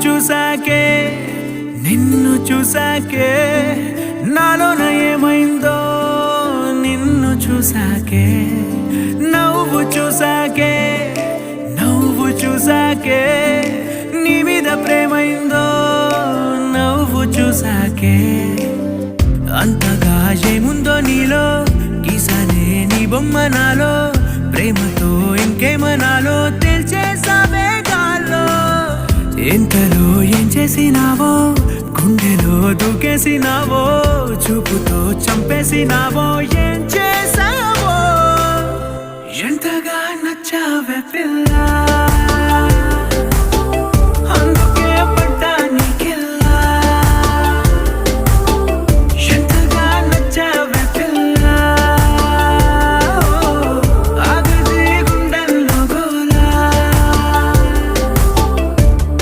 చూసాకే నిన్ను చూసాకే నాలోన ఏమైందో నిన్ను చూసాకే నవ్వు చూసాకే నవ్వు చూసాకే నీ మీద ప్రేమైందో నవ్వు చూసాకే. అంతగా ఏముందో నీలో గీసానే నీ బొమ్మ నాలో ప్రేమతో ఎంతలో ఏం చేసినావో? గుండెలో దూకేసినావో? చూపుతో చంపేసినావో? ఏం చేసావో ఎంతగా నచ్చావే పిల్లా?